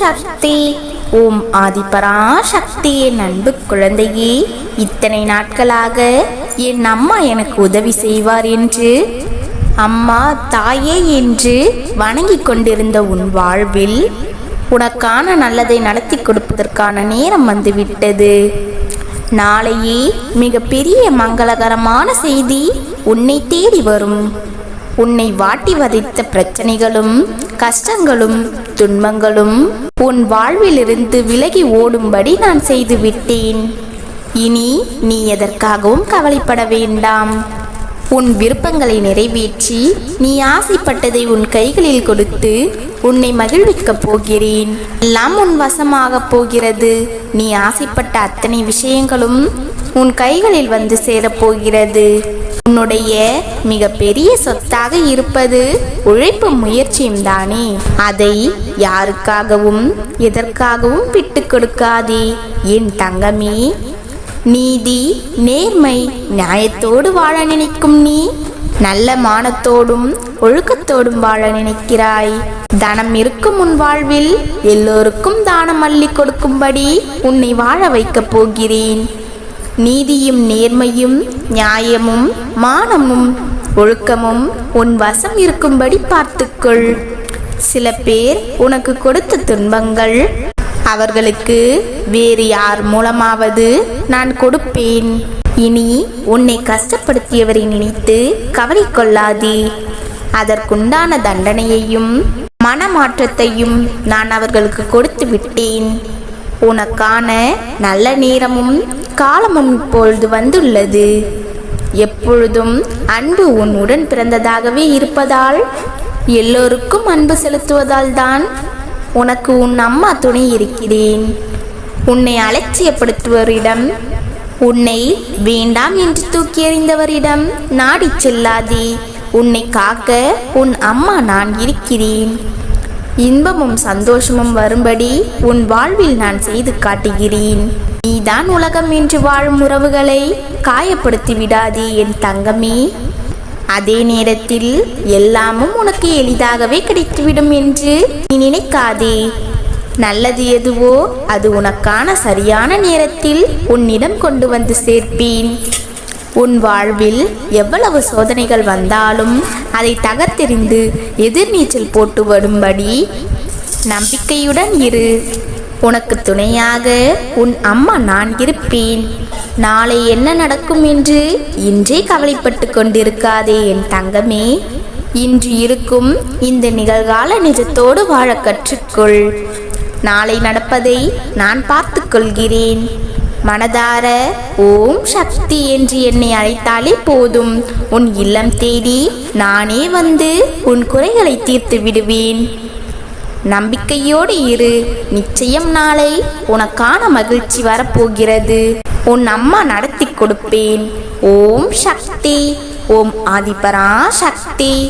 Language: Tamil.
சக்தி. ஓம் ஆதிபரா சக்தி என் அன்பு குழந்தையே இத்தனை நாட்களாக என் அம்மா எனக்கு உதவி செய்வார் என்று அம்மா தாயே என்று வணங்கிக் கொண்டிருந்த உன் வாழ்வில் உனக்கான நல்லதை நடத்தி கொடுப்பதற்கான நேரம் வந்துவிட்டது. நாளையே மிக பெரிய மங்களகரமான செய்தி உன்னை தேடி வரும். உன்னை வாட்டி வதைத்த பிரச்சனைகளும் கஷ்டங்களும் துன்பங்களும் உன் வாழ்விலிருந்து விலகி ஓடும்படி நான் செய்து விட்டேன். இனி நீ எதற்காகவும் கவலைப்பட வேண்டாம். உன் விருப்பங்களை நிறைவேற்றி நீ ஆசைப்பட்டதை உன் கைகளில் கொடுத்து உன்னை மகிழ்விக்கப் போகிறேன். எல்லாம் உன் வசமாகப் போகிறது. நீ ஆசைப்பட்ட அத்தனை விஷயங்களும் உன் கைகளில் வந்து சேரப்போகிறது உன்னுடைய மிக பெரிய சொத்தாக இருப்பது உழைப்பு முயற்சியும் தானே. அதை யாருக்காகவும் எதற்காகவும் விட்டு கொடுக்காதே. என் தங்கமே நீதி நேர்மை நியாயத்தோடு வாழ நினைக்கும் நீ நல்ல மானத்தோடும் ஒழுக்கத்தோடும் வாழ நினைக்கிறாய். தனம் இருக்கும் உன் வாழ்வில் எல்லோருக்கும் தானம் அள்ளி கொடுக்கும்படி உன்னை வாழ வைக்கப் போகிறேன். நீதியும் நேர்மையும் நியாயமும் மானமும் ஒழுக்கமும் உன் வசம் இருக்கும்படி பார்த்துக்கொள். சில பேர் உனக்கு கொடுத்த துன்பங்கள். அவர்களுக்கு வேறு யார் மூலமாவது நான் கொடுப்பேன். இனி உன்னை கஷ்டப்படுத்தியவரை நினைத்து கவலை கொள்ளாதே அதற்குண்டான தண்டனையையும் மனமாற்றத்தையும் நான் அவர்களுக்கு கொடுத்து விட்டேன். உனக்கான நல்ல நேரமும் காலமும் இப்பொழுது வந்துள்ளது. எப்பொழுதும் அன்பு உன் உடன் பிறந்ததாகவே இருப்பதால் எல்லோருக்கும் அன்பு செலுத்துவதால் தான் உனக்கு உன் அம்மா துணை இருக்கிறேன். உன்னை அலட்சியப்படுத்துவரிடம் உன்னை வேண்டாம் என்று தூக்கி எறிந்தவரிடம் நாடிச் செல்லாதே. உன்னை காக்க உன் அம்மா நான் இருக்கிறேன். இன்பமும் சந்தோஷமும் வரும்படி உன் வாழ்வில் நான் செய்து காட்டுகிறேன். நீதான் உலகம் என்று வாழும் உறவுகளை காயப்படுத்தி விடாதே என் தங்கமே. அதே நேரத்தில் எல்லாமும் உனக்கு எளிதாகவே கிடைத்துவிடும் என்று நீ நினைக்காதே. நல்லது எதுவோ அது உனக்கான சரியான நேரத்தில் உன்னிடம் கொண்டு வந்து சேர்ப்பேன். உன் வாழ்வில் எவ்வளவு சோதனைகள் வந்தாலும் அதை தகர்த்தெறிந்து எதிர்நீச்சல் போட்டு வரும்படி நம்பிக்கையுடன் இரு. உனக்கு துணையாக உன் அம்மா நான் இருப்பேன். நாளை என்ன நடக்கும் என்று இன்றே கவலைப்பட்டு கொண்டிருக்காதே என் தங்கமே. இன்று இருக்கும் இந்த நிகழ்கால நிஜத்தோடு வாழ கற்றுக்கொள். நாளை நடப்பதை நான் பார்த்து கொள்கிறேன். மனதார ஓம் சக்தி என்று என்னை அழைத்தாலே போதும். உன் இல்லம் தேடி நானே வந்து உன் குறைகளை தீர்த்து விடுவேன். நம்பிக்கையோடு இரு. நிச்சயம் நாளை உனக்கான மகிழ்ச்சி வரப்போகிறது. உன் அம்மா நடத்தி கொடுப்பேன். ஓம் சக்தி ஓம் ஆதிபரா சக்தி